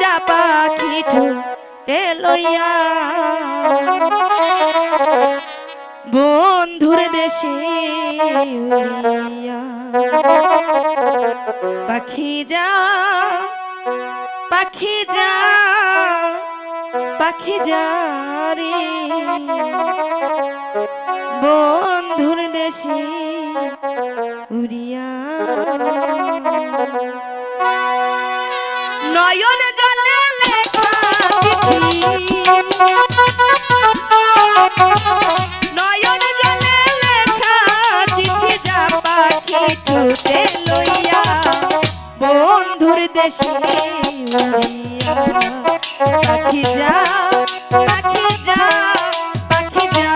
যা পাখি ঠুটে লইয়া। বন্ধুর দেশে পাখি যা পাখি যা পাখি যা রে। বন্ধুর দেশে উড়িয়া। আসি পাখি যা পাখি যা পাখি যা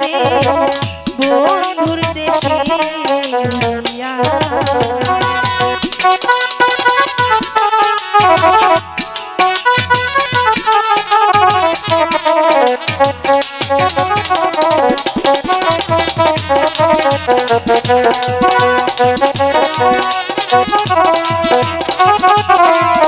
রে। বন্ধুর দেশে Thank you. Música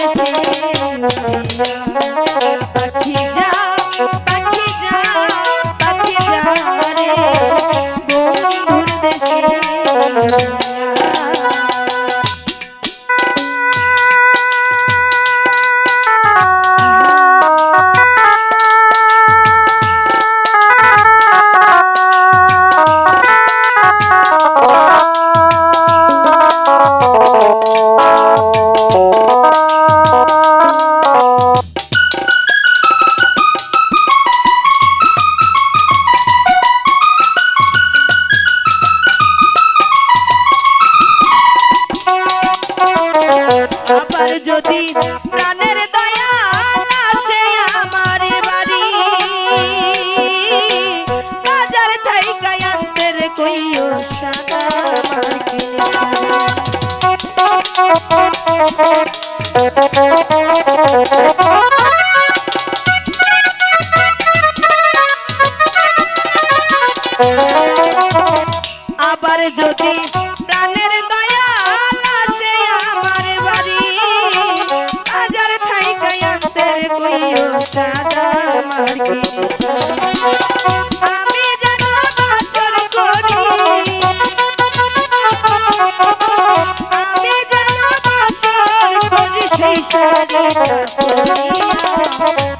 decir. আবার যদি প্রাণের দয়া আসে আমার বাড়ি হাজার খাই গায়াতের কইও সাদা মার্গি সরে তো দুনিয়া